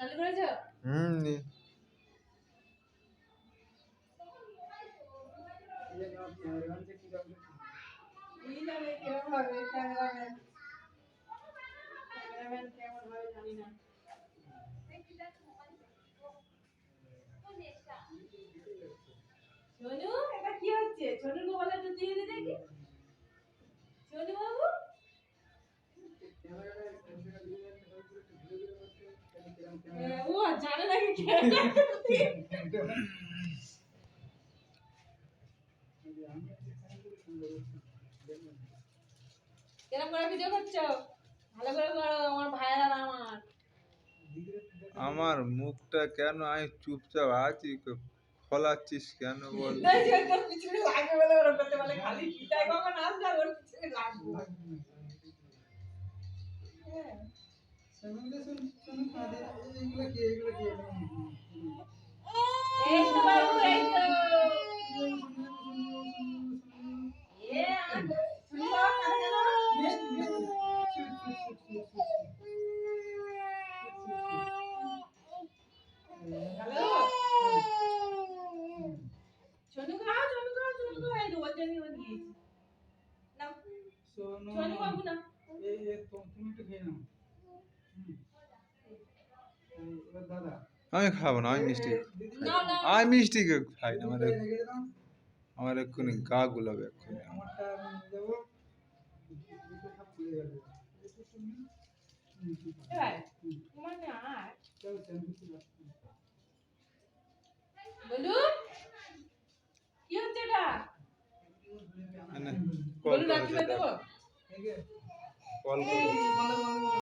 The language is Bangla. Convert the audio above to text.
চালু করেছ হুম নি। সোনু এটা কি হচ্ছে? গোপাল একটু দিয়ে দে দেখি। সোনু বাবু ও জানে নাকি কে এরকম করে ভিডিও করছ? ভালো করে করো আমার ভাইয়ের আমার। আমার মুখটা কেন? আমি চুপচাপ আছি খোলাচ্ছিস কেন বল এই পিছনে লাগবে বলে ওরকম করতে বলে খালি খিদায় কখন আসবে ওর পিছনে লাগবে। হ্যাঁ। এই তো বাবু এই তো এ আমার শুনি বাবা কাঁদে কেন? হ্যালো সোনু খাও সোনু খাও সোনু খাও এই তো ওর জন্য ও দিয়েছি নাও সোনু বাবু না আমি খাব না আমি মিষ্টি আমি মিষ্টি খাই না আমার আমার এক্ষুনি গা গুলাবে এক্ষুনি কল